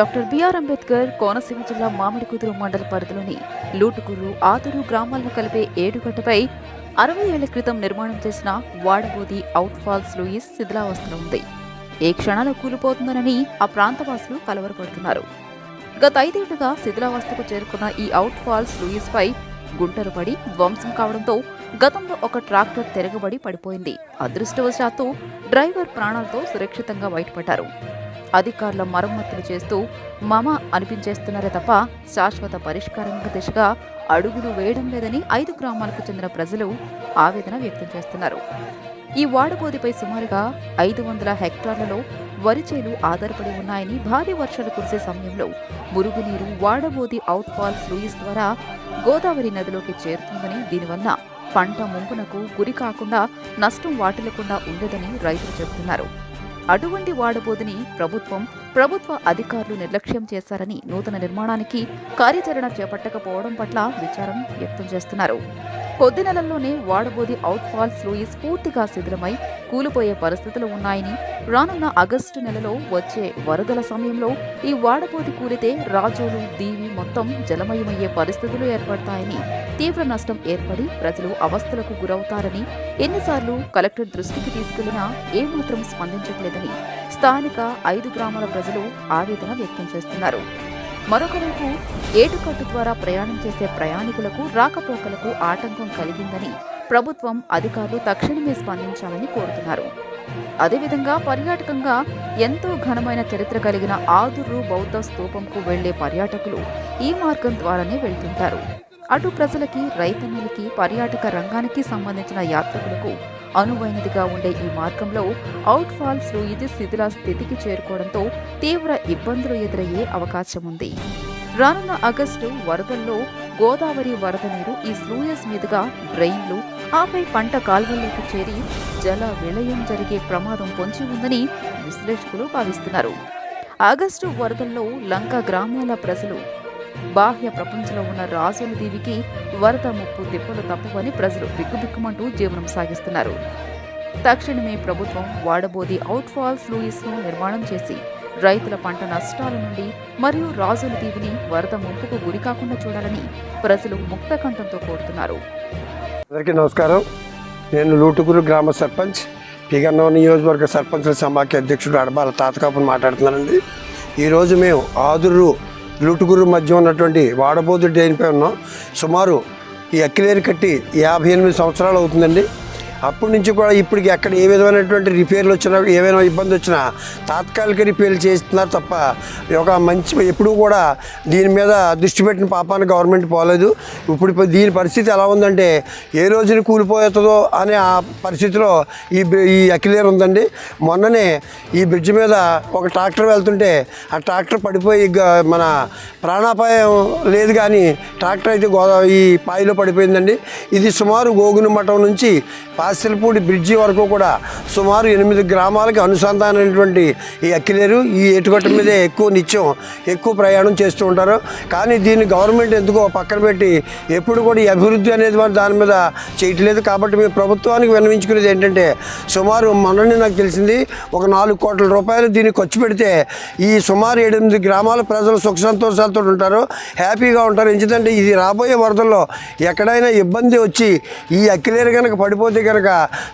Doctor BR Ambedkar Konaseema జిల్లా మామిడికుదురు మండల పరిధిలోని లూటుకూరు ఆతురు గ్రామాలను కలిపే ఏడుగడ్డపై అరవై ఏళ్ళ క్రితం నిర్మాణం చేసిన వాడబోది అవుట్ ఫాల్స్ లూయిస్ శిథిలావస్థలో ఉంది. ఏ క్షణాలు కూలిపోతుందనని ఆ ప్రాంతవాసులు కలవరపడుతున్నారు. గత ఐదేళ్ళుగా శిథిలావస్థకు చేరుకున్న ఈ అవుట్ ఫాల్స్ లూయిస్పై గుంటలు పడి ధ్వంసం కావడంతో గతంలో ఒక ట్రాక్టర్ తిరగబడి పడిపోయింది. అదృష్టవశాత్తు డ్రైవర్ ప్రాణాలతో సురక్షితంగా బయటపడ్డారు. అధికారుల మరమ్మతులు చేస్తూ మమ అనిపించేస్తున్నారే తప్ప శాశ్వత పరిష్కారం దిశగా అడుగులు వేయడం లేదని ఐదు గ్రామాలకు చెందిన ప్రజలు ఆవేదన వ్యక్తం చేస్తున్నారు. ఈ వాడబోదిపై సుమారుగా ఐదు వందల హెక్టార్లలో వరి చేలు ఆధారపడి ఉన్నాయని భారీ వర్షాలు కురిసే సమయంలో మురుగునీరు వాడబోది అవుట్ఫాల్స్ లూయిస్ ద్వారా గోదావరి నదిలోకి చేరుతుందని దీనివల్ల పంట ముంపునకు గురి కాకుండా నష్టం వాటిల్లకుండా ఉండదని రైతులు చెబుతున్నారు. అటువంటి వాడబోదని ప్రభుత్వం ప్రభుత్వ అధికారులు నిర్లక్ష్యం చేశారని నూతన నిర్మాణానికి కార్యాచరణ చేపట్టకపోవడం పట్ల విచారం వ్యక్తం చేస్తున్నారు. కొద్ది నెలల్లోనే వాడబోది అవుట్ఫాల్స్ లూయిస్ పూర్తిగా శిథిలమై కూలిపోయే పరిస్థితులు ఉన్నాయని రానున్న ఆగస్టు నెలలో వచ్చే వరదల సమయంలో ఈ వాడబోది కూలితే రాజోలు దీవి మొత్తం జలమయమయ్యే పరిస్థితులు ఏర్పడతాయని తీవ్ర నష్టం ఏర్పడి ప్రజలు అవస్థలకు గురవుతారని ఎన్నిసార్లు కలెక్టర్ దృష్టికి తీసుకెళ్ళినా ఏమాత్రం స్పందించట్లేదని స్థానిక ఐదు గ్రామాల ప్రజలు ఆవేదన వ్యక్తం చేస్తున్నారు. మరొకవైపు ఏటుకట్టు ద్వారా ప్రయాణం చేసే ప్రయాణికులకు రాకపోకలకు ఆటంకం కలిగిందని ప్రభుత్వం అధికారులు తక్షణమే స్పందించాలని కోరుతున్నారు. అదేవిధంగా పర్యాటకంగా ఎంతో ఘనమైన చరిత్ర కలిగిన ఆదుర్రు బౌద్ధ స్తూపంకు వెళ్ళే పర్యాటకులు ఈ మార్గం ద్వారానే వెళ్తుంటారు. అటు ప్రజలకి రైతన్నలకి పర్యాటక రంగానికి సంబంధించిన యాత్రికులకు అనువైనదిగా ఉండే ఈ మార్గంలో అవుట్ ఫాల్స్ ఇది శిథిల స్థితికి చేరుకోవడంతో తీవ్ర ఇబ్బందులు ఎదురయ్యే అవకాశం ఉంది. రానున్న ఆగస్టు వరదల్లో గోదావరి వరద నీరు ఈ స్లూయస్ మీదుగా డ్రైన్లు ఆపై పంట కాల్వల్లోకి చేరి జల విలయం జరిగే ప్రమాదం పొంచి ఉందని విశ్లేషకులు భావిస్తున్నారు. ఆగస్టు వరదల్లో లంక గ్రామాల ప్రజలు బాహ్య ప్రపంచంలో ఉన్న రాజుల దీవికి వరద ముప్పు తిప్పలు తప్పవని ప్రజలు బిక్కుబిక్కుమంటూ జీవనం సాగిస్తున్నారు. తక్షణమే ప్రభుత్వం వాడబోది అవుట్ ఫాల్స్ లూయిస్ను నిర్మాణం చేసి రైతుల పంట నష్టాల నుండి మరియు రాజుల దీవిని వరద ముంపుకు గురి కాకుండా చూడాలని ప్రజలు ముక్త కంఠంతో కోరుతున్నారు. అందరికీ నమస్కారం. నేను లూటుగురు గ్రామ సర్పంచ్ పిగన్నో నియోజకవర్గ సర్పంచుల సమాఖ్య అధ్యక్షుడు అడబాల తాతకాపుని మాట్లాడుతున్నానండి. ఈరోజు మేము ఆదురు లూటుగురు మధ్య ఉన్నటువంటి వాడబోదు డ్రైన్పై ఉన్నాం. సుమారు ఈ అక్కిలేరు కట్టి యాభై ఎనిమిది సంవత్సరాలు అవుతుందండి. అప్పటి నుంచి కూడా ఇప్పటికి ఎక్కడ ఏ విధమైనటువంటి రిపేర్లు వచ్చినా ఏమైనా ఇబ్బంది వచ్చినా తాత్కాలిక రిపేర్లు చేస్తున్నారు తప్ప ఒక మంచి ఎప్పుడూ కూడా దీని మీద దృష్టి పెట్టిన పాపాన్ని గవర్నమెంట్ పోలేదు. ఇప్పుడు దీని పరిస్థితి ఎలా ఉందంటే ఏ రోజున కూలిపోతుందో అనే ఆ పరిస్థితిలో ఈ ఈ అకిలేర్ ఉందండి. మొన్ననే ఈ బ్రిడ్జ్ మీద ఒక ట్రాక్టర్ వెళ్తుంటే ఆ ట్రాక్టర్ పడిపోయి మన ప్రాణాపాయం లేదు కానీ ట్రాక్టర్ అయితే గోదా ఈ పాయిలో పడిపోయిందండి. ఇది సుమారు గోగుని మఠం నుంచి పాసిలపూడి బ్రిడ్జి వరకు కూడా సుమారు ఎనిమిది గ్రామాలకి అనుసంధానమైనటువంటి ఈ అక్కిలేరు ఈ ఏటుగట్ట మీదే ఎక్కువ నిత్యం ఎక్కువ ప్రయాణం చేస్తూ ఉంటారు. కానీ దీన్ని గవర్నమెంట్ ఎందుకో పక్కన పెట్టి ఎప్పుడు కూడా ఈ అభివృద్ధి అనేది మరి దాని మీద చేయట్లేదు. కాబట్టి మేము ప్రభుత్వానికి విన్నవించుకునేది ఏంటంటే సుమారు మొన్ననే నాకు తెలిసింది ఒక నాలుగు కోట్ల రూపాయలు దీన్ని ఖర్చు పెడితే ఈ సుమారు ఎనిమిది గ్రామాల ప్రజలు సుఖ సంతోషాలతో ఉంటారు హ్యాపీగా ఉంటారు. ఎందుకంటే ఇది రాబోయే వరదల్లో ఎక్కడైనా ఇబ్బంది వచ్చి ఈ అక్కిలేరు కనుక పడిపోతే కనుక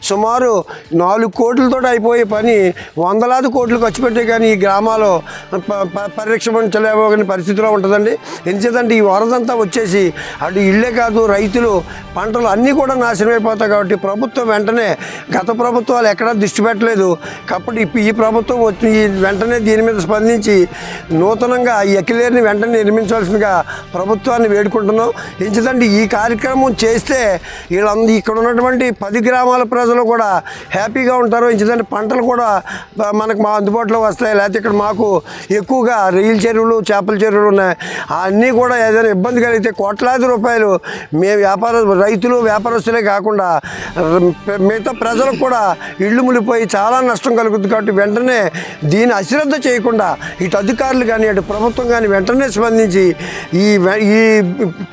సుమారు నాలుగు కోట్లతో అయిపోయే పని వందలాది కోట్లు ఖర్చు పెట్టే కానీ ఈ గ్రామాలు ప- పరిరక్షించలేని పరిస్థితిలో ఉంటుందండి. ఎందుకంటే ఈ వరదంతా వచ్చేసి అటు ఇళ్ళే కాదు రైతులు పంటలు అన్నీ కూడా నాశనం అయిపోతాయి కాబట్టి ప్రభుత్వం వెంటనే గత ప్రభుత్వాలు ఎక్కడా దృష్టి పెట్టలేదు. కాబట్టి ఈ ప్రభుత్వం వచ్చి వెంటనే దీని మీద స్పందించి నూతనంగా ఈ ఎక్కిలేరిని వెంటనే నిర్మించాల్సిందిగా ప్రభుత్వాన్ని వేడుకుంటున్నాం. ఎందుకంటే ఈ కార్యక్రమం చేస్తే వీళ్ళందరూ ఇక్కడ ఉన్నటువంటి పది గ్రామాల ప్రజలు కూడా హ్యాపీగా ఉంటారు. ఎందుకంటే పంటలు కూడా మనకు మా అందుబాటులో వస్తాయి. లేకపోతే ఇక్కడ మాకు ఎక్కువగా రొయ్యల చెరువులు చేపల చెరువులు ఉన్నాయి. అన్నీ కూడా ఏదైనా ఇబ్బంది కలిగితే కోట్లాది రూపాయలు మేము వ్యాపార రైతులు వ్యాపారస్తులే కాకుండా మిగతా ప్రజలకు కూడా ఇళ్ళు మునిపోయి చాలా నష్టం కలుగుతుంది కాబట్టి వెంటనే దీన్ని అశ్రద్ధ చేయకుండా ఇటు అధికారులు కానీ అటు ప్రభుత్వం కానీ వెంటనే స్పందించి ఈ ఈ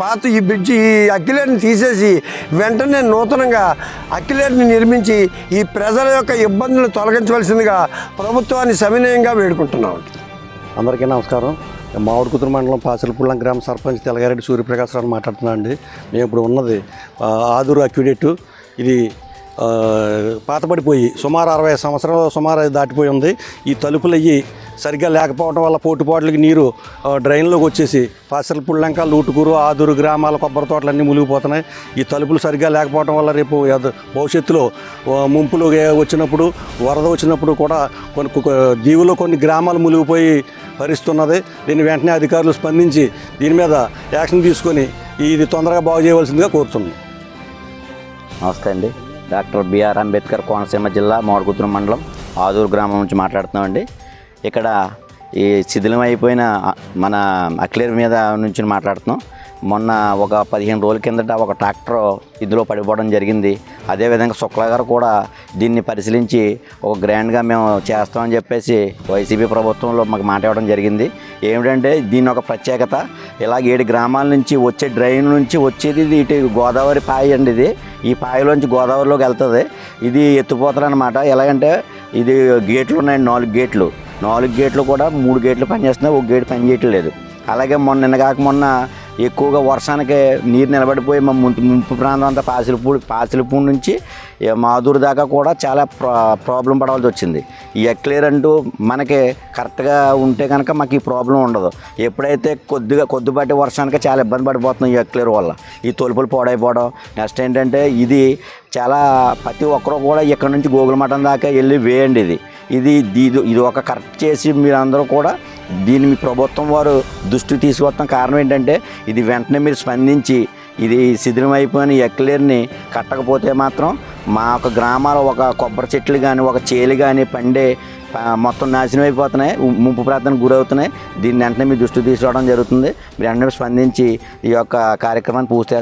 పాత ఈ బ్రిడ్జి ఈ అక్కిలేని తీసేసి వెంటనే నూతనంగా అక్కి అక్కిలేరుని నిర్మించి ఈ ప్రజల యొక్క ఇబ్బందులు తొలగించవలసిందిగా ప్రభుత్వాన్ని సవినయంగా వేడుకుంటున్నాం. అందరికీ నమస్కారం. మామిడికుతురు మండలం పాసిలపుల్లం గ్రామ సర్పంచ్ తెలగారెడ్డి సూర్యప్రకాశ్ రావు మాట్లాడుతున్నాను అండి. మేము ఇప్పుడు ఉన్నది ఆ, ఆదూరు ఇది పాతబడిపోయి సుమారు అరవై సంవత్సరాలు సుమారు దాటిపోయి ఉంది. ఈ తలుపులు అయ్యి సరిగ్గా లేకపోవడం వల్ల పోటుపాట్లకి నీరు డ్రైన్లోకి వచ్చేసి పాసిలపుల్లంక లూటుకూరు ఆదూరు గ్రామాల కొబ్బరి తోటలన్నీ మునిగిపోతున్నాయి. ఈ తలుపులు సరిగ్గా లేకపోవడం వల్ల రేపు భవిష్యత్తులో ముంపులు వచ్చినప్పుడు వరద వచ్చినప్పుడు కూడా కొన్ని దీవులో కొన్ని గ్రామాలు మునిగిపోయి పరిస్తున్నది. దీన్ని వెంటనే అధికారులు స్పందించి దీని మీద యాక్షన్ తీసుకొని ఇది తొందరగా బాగు చేయవలసిందిగా కోరుతున్నాను నమస్తే అండి. డాక్టర్ బిఆర్ అంబేద్కర్ కోనసీమ జిల్లా మోడగుతురు మండలం ఆదూరు గ్రామం నుంచి మాట్లాడుతున్నామండి. ఇక్కడ ఈ శిథిలం అయిపోయిన మన అక్లేర్ మీద నుంచి మాట్లాడుతున్నాం. మొన్న ఒక పదిహేను రోజుల కిందట ఒక ట్రాక్టర్ ఇందులో పడిపోవడం జరిగింది. అదేవిధంగా శుక్లా గారు కూడా దీన్ని పరిశీలించి ఒక గ్రాండ్గా మేము చేస్తామని చెప్పేసి వైసీపీ ప్రభుత్వంలో మాకు మాట ఇవ్వడం జరిగింది. ఏమిటంటే దీని ఒక ప్రత్యేకత ఇలాగ ఏడు గ్రామాల నుంచి వచ్చే డ్రైన్ నుంచి వచ్చేది ఇది ఇటు గోదావరి పాయ అండి ఇది. ఈ పాయలోంచి గోదావరిలోకి వెళ్తుంది. ఇది ఎత్తుపోతలు అనమాట ఎలాగంటే ఇది గేట్లు ఉన్నాయండి నాలుగు గేట్లు. నాలుగు గేట్లు కూడా మూడు గేట్లు పనిచేస్తున్నాయి. ఒక గేట్ పనిచేయట్లేదు. అలాగే మొన్న నిన్న కాక మొన్న ఎక్కువగా వర్షానికి నీరు నిలబడిపోయి మా ముంపు ముంపు ప్రాంతం అంతా పాసిలిపూడి పాసిలిపూడి నుంచి మాదూరు దాకా కూడా చాలా ప్రా ప్రాబ్లం పడవలసి వచ్చింది. ఈ ఎక్లేర్ అంటూ మనకి కరెక్ట్గా ఉంటే కనుక మాకు ఈ ప్రాబ్లం ఉండదు. ఎప్పుడైతే కొద్దిగా కొద్దిపాటి వర్షానికి చాలా ఇబ్బంది పడిపోతున్నాం ఈ ఎక్లేర్ వల్ల ఈ తొలుపులు పాడైపోవడం నెక్స్ట్ ఏంటంటే ఇది చాలా ప్రతి ఒక్కరు కూడా ఇక్కడ నుంచి గోగుల మఠం దాకా వెళ్ళి వేయండి ఇది. ఇది ఇది ఇది ఒక కరెక్ట్ చేసి మీరందరూ కూడా దీన్ని మీ ప్రభుత్వం వారు దృష్టి తీసుకొస్తాం కారణం ఏంటంటే ఇది వెంటనే మీరు స్పందించి ఇది శిథిలం అయిపోయిన ఎక్లేర్ని కట్టకపోతే మాత్రం మా యొక్క గ్రామాల ఒక కొబ్బరి చెట్లు కానీ ఒక చేలు కానీ పండే మొత్తం నాశనం అయిపోతున్నాయి. ముంపు ప్రాంతానికి గురవుతున్నాయి. దీన్ని వెంటనే మీ దృష్టి తీసుకోవడం జరుగుతుంది. మీరు వెంటనే స్పందించి ఈ యొక్క కార్యక్రమాన్ని పూర్తి